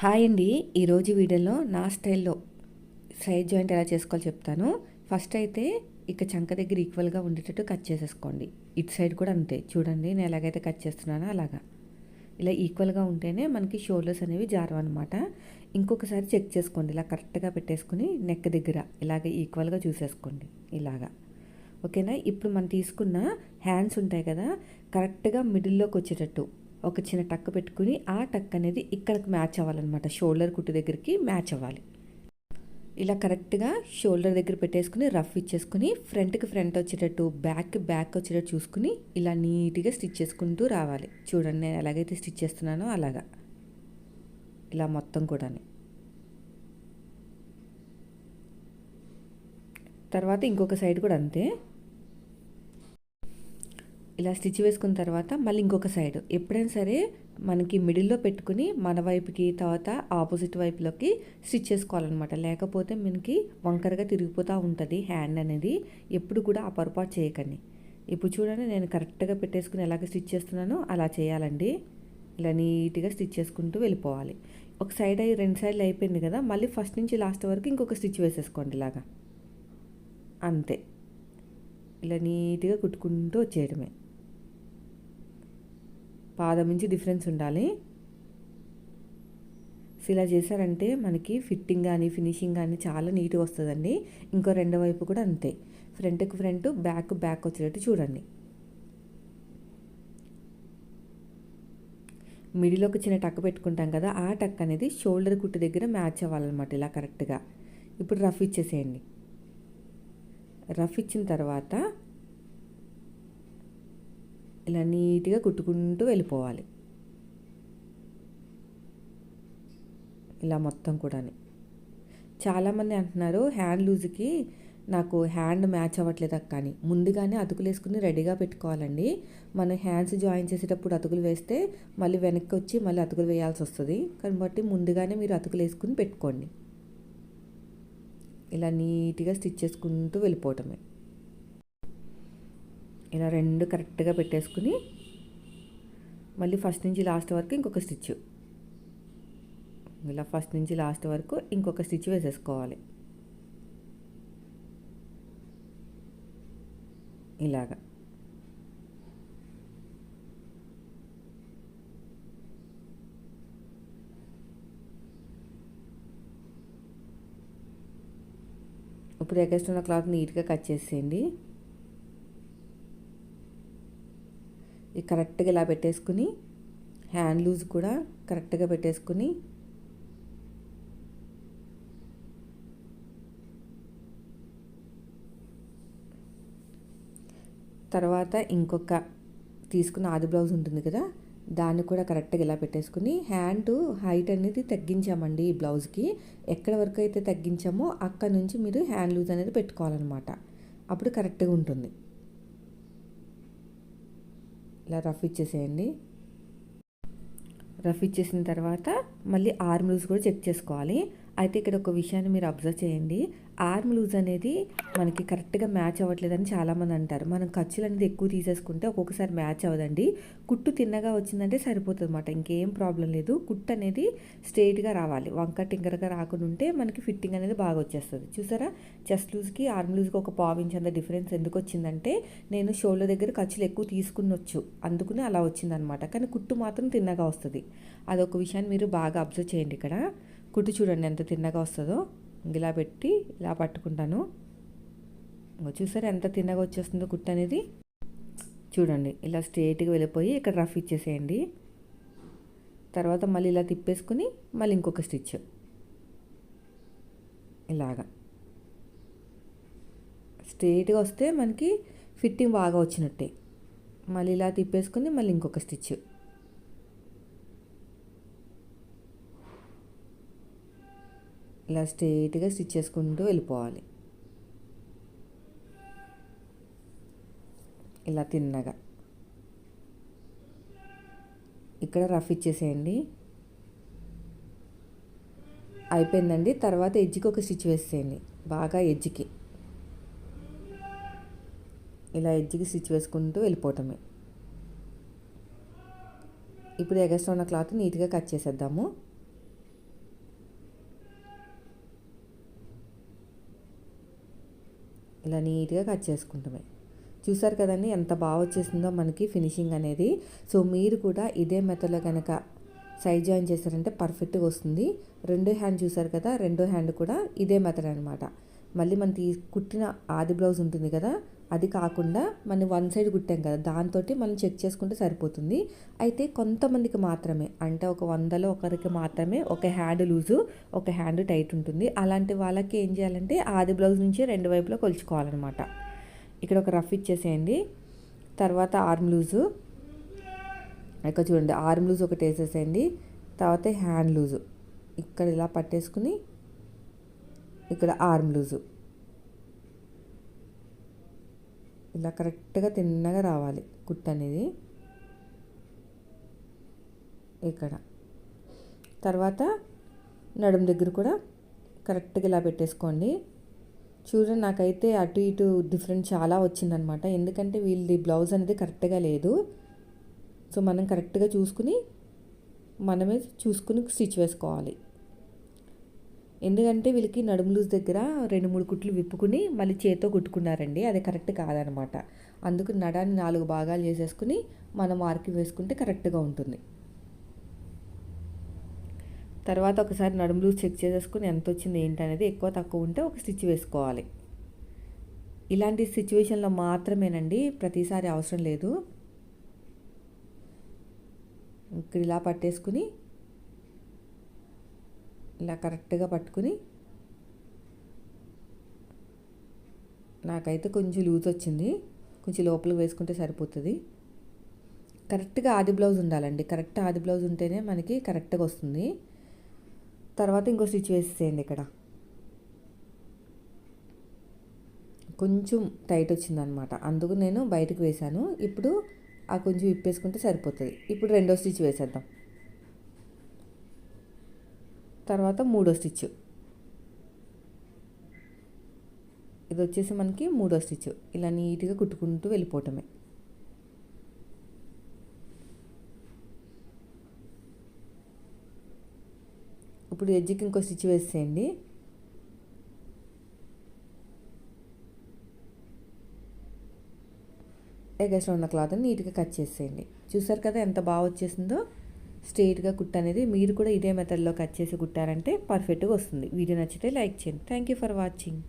Hi అండి. ఈరోజు వీడియోలో నా స్టైల్లో సైడ్ జాయింట్ ఎలా చేసుకోవాలో చెప్తాను. ఫస్ట్ అయితే ఇక చంక దగ్గర ఈక్వల్గా ఉండేటట్టు కట్ చేసేసుకోండి. ఇటు సైడ్ కూడా అంతే. చూడండి నేను ఎలాగైతే కట్ చేస్తున్నానో అలాగా. ఇలా ఈక్వల్గా ఉంటేనే మనకి షోల్డర్స్ అనేవి జారవన్నమాట ఇంకొకసారి చెక్ చేసుకోండి. ఇలా కరెక్ట్గా పెట్టేసుకుని నెక్ దగ్గర ఇలాగ ఈక్వల్గా చూసేసుకోండి. ఇలాగా. ఓకేనా? ఇప్పుడు మనం తీసుకున్న హ్యాండ్స్ ఉంటాయి కదా కరెక్ట్గా మిడిల్లోకి వచ్చేటట్టు. ఒక చిన్న టక్ పెట్టుకుని ఆ టక్ అనేది ఇక్కడికి మ్యాచ్ అవ్వాలన్నమాట. షోల్డర్ కుట్టు దగ్గరికి మ్యాచ్ అవ్వాలి. ఇలా కరెక్ట్గా షోల్డర్ దగ్గర పెట్టేసుకుని రఫ్ ఇచ్చేసుకుని ఫ్రంట్కి ఫ్రంట్ వచ్చేటట్టు బ్యాక్ బ్యాక్ వచ్చేటట్టు చూసుకుని ఇలా నీట్గా స్టిచ్ చేసుకుంటూ రావాలి. చూడండి నేను ఎలాగైతే స్టిచ్ చేస్తున్నానో అలాగా. ఇలా మొత్తం కూడా తర్వాత ఇంకొక సైడ్ కూడా అంతే. ఇలా స్టిచ్ వేసుకున్న తర్వాత మళ్ళీ ఇంకొక సైడ్. ఎప్పుడైనా సరే మనకి మిడిల్లో పెట్టుకుని మన వైపుకి తర్వాత ఆపోజిట్ వైపులోకి స్టిచ్ చేసుకోవాలన్నమాట. లేకపోతే మనకి వంకరగా తిరిగిపోతూ ఉంటుంది హ్యాండ్ అనేది. ఎప్పుడు కూడా ఆ పొరపాటు చేయకండి. ఇప్పుడు చూడండి నేను కరెక్ట్గా పెట్టేసుకుని ఎలాగ స్టిచ్ చేస్తున్నానో అలా చేయాలండి. ఇలా నీట్గా స్టిచ్ చేసుకుంటూ వెళ్ళిపోవాలి. ఒక సైడ్ అయ్యి రెండు సైడ్లు అయిపోయింది కదా మళ్ళీ ఫస్ట్ నుంచి లాస్ట్ వరకు ఇంకొక స్టిచ్ వేసేసుకోండి ఇలాగా. అంతే. ఇలా నీట్గా కుట్టుకుంటూ వచ్చేయడమే. పాదం నుంచి డిఫరెన్స్ ఉండాలి. ఇలా చేశారంటే మనకి ఫిట్టింగ్ కానీ ఫినిషింగ్ కానీ చాలా నీట్గా వస్తుందండి. ఇంకో రెండో వైపు కూడా అంతే. ఫ్రంట్కి ఫ్రంట్ బ్యాక్ బ్యాక్ వచ్చేటట్టు చూడండి. మిడిలోకి చిన్న టక్ పెట్టుకుంటాం కదా ఆ టక్ అనేది షోల్డర్ కుట్టు దగ్గర మ్యాచ్ అవ్వాలన్నమాట ఇలా కరెక్ట్గా ఇప్పుడు రఫ్ ఇచ్చేసేయండి. రఫ్ ఇచ్చిన తర్వాత ఇలా నీట్గా కుట్టుకుంటూ వెళ్ళిపోవాలి. ఇలా మొత్తం కూడా చాలామంది అంటున్నారు హ్యాండ్ లూజ్కి నాకు హ్యాండ్ మ్యాచ్ అవ్వట్లేదు కానీ ముందుగానే అతుకులు వేసుకుని రెడీగా పెట్టుకోవాలండి. మనం హ్యాండ్స్ జాయిన్ చేసేటప్పుడు అతుకులు వేస్తే మళ్ళీ వెనక్కి వచ్చి మళ్ళీ అతుకులు వేయాల్సి వస్తుంది. కాబట్టి ముందుగానే మీరు అతుకులు వేసుకుని పెట్టుకోండి. ఇలా నీట్గా స్టిచ్ చేసుకుంటూ వెళ్ళిపోవటమే. ఇలా రెండు కరెక్ట్గా పెట్టేసుకుని మళ్ళీ ఫస్ట్ నుంచి లాస్ట్ వరకు ఇంకొక స్టిచ్. ఇలా ఫస్ట్ నుంచి లాస్ట్ వరకు ఇంకొక స్టిచ్ వేసేసుకోవాలి. ఇలాగా. ఇప్పుడు ఎగస్ట్ ఉన్న క్లాత్ నీట్గా కట్ చేసేయండి. కరెక్ట్గా ఇలా పెట్టేసుకుని హ్యాండ్ లూజ్ కూడా కరెక్ట్గా పెట్టేసుకుని తర్వాత ఇంకొక తీసుకున్న ఆది బ్లౌజ్ ఉంటుంది కదా దాన్ని కూడా కరెక్ట్గా ఇలా పెట్టేసుకుని హ్యాండ్ హైట్ అనేది తగ్గించామండి ఈ బ్లౌజ్కి. ఎక్కడ వరకు అయితే తగ్గించామో అక్కడ నుంచి మీరు హ్యాండ్ లూజ్ అనేది పెట్టుకోవాలన్నమాట. అప్పుడు కరెక్ట్గా ఉంటుంది. ఇలా రఫ్ ఇచ్చేసేయండి. రఫ్ ఇచ్చేసిన తర్వాత మళ్ళీ ఆర్మ్ లూజ్ కూడా చెక్ చేసుకోవాలి. అయితే ఇక్కడ ఒక విషయాన్ని మీరు అబ్జర్వ్ చేయండి. ఆర్మ్ లూజ్ అనేది మనకి కరెక్ట్గా మ్యాచ్ అవ్వట్లేదని చాలామంది అంటారు. మనం ఖర్చులు అనేది ఎక్కువ తీసేసుకుంటే ఒక్కొక్కసారి మ్యాచ్ అవ్వదండి. కుట్టు తిన్నగా వచ్చిందంటే సరిపోతుంది అనమాట ఇంకేం ప్రాబ్లం లేదు. కుట్టు అనేది స్ట్రైట్గా రావాలి. వంక టింకరగా రాకుండా ఉంటే మనకి ఫిట్టింగ్ అనేది బాగా వచ్చేస్తుంది. చూసారా? చెస్ట్ లూజ్కి ఆర్మ్ లూజ్కి ఒక పావు ఇంచ్ అంత డిఫరెన్స్ ఎందుకు వచ్చిందంటే నేను షోల్డర్ దగ్గర ఖర్చులు ఎక్కువ తీసుకునొచ్చు. అందుకుని అలా వచ్చిందనమాట కానీ కుట్టు మాత్రం తిన్నగా వస్తుంది. అదొక విషయాన్ని మీరు బాగా అబ్జర్వ్ చేయండి ఇక్కడ. కుట్టు చూడండి ఎంత తిన్నగా వస్తుందో. ఇలా పెట్టి ఇలా పట్టుకుంటాను. చూసారా ఎంత తిన్నగా వచ్చేస్తుందో కుట్టు అనేది. చూడండి ఇలా స్ట్రేట్గా వెళ్ళిపోయి ఇక్కడ రఫ్ ఇచ్చేసేయండి. తర్వాత మళ్ళీ ఇలా తిప్పేసుకుని మళ్ళీ ఇంకొక స్టిచ్. ఇలాగా. స్ట్రేట్గా వస్తే మనకి ఫిట్టింగ్ బాగా వచ్చినట్టే. మళ్ళీ ఇలా తిప్పేసుకుని మళ్ళీ ఇంకొక స్టిచ్. ఇలా స్ట్రైట్గా స్టిచ్ చేసుకుంటూ వెళ్ళిపోవాలి. ఇలా తిన్నగా. ఇక్కడ రఫ్ ఇచ్చేసేయండి. అయిపోయిందండి. తర్వాత ఎడ్జ్కి ఒక స్టిచ్ వేసేయండి బాగా ఎడ్జ్కి. ఇలా ఎడ్జ్కి స్టిచ్ వేసుకుంటూ వెళ్ళిపోవటమే. ఇప్పుడు ఎగస్ట్రా ఉన్న క్లాత్ నీట్గా కట్ చేసేద్దాము. ఇలా నీట్గా కట్ చేసుకుంటామే చూసారు కదండి ఎంత బాగా వచ్చేసిందో మనకి ఫినిషింగ్ అనేది. సో మీరు కూడా ఇదే మెథడ్లో కనుక సైడ్ జాయిన్ చేశారంటే పర్ఫెక్ట్గా వస్తుంది. రెండో హ్యాండ్ చూసారు కదా రెండో హ్యాండ్ కూడా ఇదే మెథడ్ అనమాట మళ్ళీ మనం తీ కుట్టిన ఆది బ్లౌజ్ ఉంటుంది కదా అది కాకుండా మనం వన్ సైడ్ కుట్టాం కదా దాంతో మనం చెక్ చేసుకుంటే సరిపోతుంది. అయితే కొంతమందికి మాత్రమే అంటే ఒక వందలో ఒకరికి మాత్రమే ఒక హ్యాండ్ లూజు ఒక హ్యాండ్ టైట్ ఉంటుంది. అలాంటి వాళ్ళకి ఏం చేయాలంటే ఆది బ్లౌజ్ నుంచి రెండు వైపులో కొలుచుకోవాలన్నమాట. ఇక్కడ ఒక రఫ్ ఇచ్చేసేయండి. తర్వాత ఆర్మ్ లూజు. ఇక్కడ చూడండి ఆర్మ్ లూజ్ ఒకటి వేసేసేయండి. తర్వాత హ్యాండ్ లూజు. ఇక్కడ ఇలా పట్టేసుకుని ఇక్కడ ఆర్మ్ లూజు. ఇలా కరెక్ట్గా తిన్నగా రావాలి. కుట్టు అనేది ఇక్కడ. తర్వాత నడుం దగ్గర కూడా కరెక్ట్గా ఇలా పెట్టేసుకోండి. చూడండి నాకైతే అటు ఇటు డిఫరెంట్ చాలా వచ్చిందనమాట. ఎందుకంటే వీళ్ళది బ్లౌజ్ అనేది కరెక్ట్గా లేదు. సో మనం కరెక్ట్గా చూసుకుని మనమే చూసుకుని స్టిచ్ వేసుకోవాలి. ఎందుకంటే వీళ్ళకి నడుము లూజ్ దగ్గర రెండు మూడు కుట్లు విప్పుకుని మళ్ళీ చేత్తో కుట్టుకున్నారండి. అది కరెక్ట్ కాదనమాట. అందుకు నడాన్ని నాలుగు భాగాలు చేసేసుకుని మనం మార్కింగ్ వేసుకుంటే కరెక్ట్గా ఉంటుంది. తర్వాత ఒకసారి నడుము లూజ్ చెక్ చేసేసుకుని ఎంత వచ్చింది ఏంటనేది ఎక్కువ తక్కువ ఉంటే ఒక స్టిచ్ వేసుకోవాలి. ఇలాంటి సిచ్యువేషన్లో మాత్రమేనండి ప్రతిసారి అవసరం లేదు. ఇక్కడ ఇలా పట్టేసుకుని ఇలా కరెక్ట్గా పట్టుకుని నాకైతే కొంచెం లూజ్ వచ్చింది. కొంచెం లోపలికి వేసుకుంటే సరిపోతుంది. కరెక్ట్గా ఆది బ్లౌజ్ ఉండాలండి. కరెక్ట్ ఆది బ్లౌజ్ ఉంటేనే మనకి కరెక్ట్గా వస్తుంది. తర్వాత ఇంకో స్టిచ్ వేసేసేయండి ఇక్కడ. కొంచెం టైట్ వచ్చిందనమాట. అందుకు నేను బయటకు వేశాను. ఇప్పుడు ఆ కొంచెం ఇప్పేసుకుంటే సరిపోతుంది. ఇప్పుడు రెండో స్టిచ్ వేసేద్దాం. తర్వాత మూడో స్టిచ్. ఇది వచ్చేసి మనకి మూడో స్టిచ్. ఇలా నీట్గా కుట్టుకుంటూ వెళ్ళిపోవటమే. ఇప్పుడు ఎడ్జ్కి ఇంకో స్టిచ్ వేసేయండి. ఎగస్ట్రా ఉన్న క్లాత్ని నీట్గా కట్ చేసేయండి. చూసారు కదా ఎంత బాగా వచ్చేసిందో? స్ట్రెయిట్గా కుట్ట అనేది మీరు కూడా ఇదే మెథడ్లో కట్ చేసి కుట్టారంటే పర్ఫెక్ట్గా వస్తుంది. వీడియో నచ్చితే లైక్ చేయండి. Thank you for watching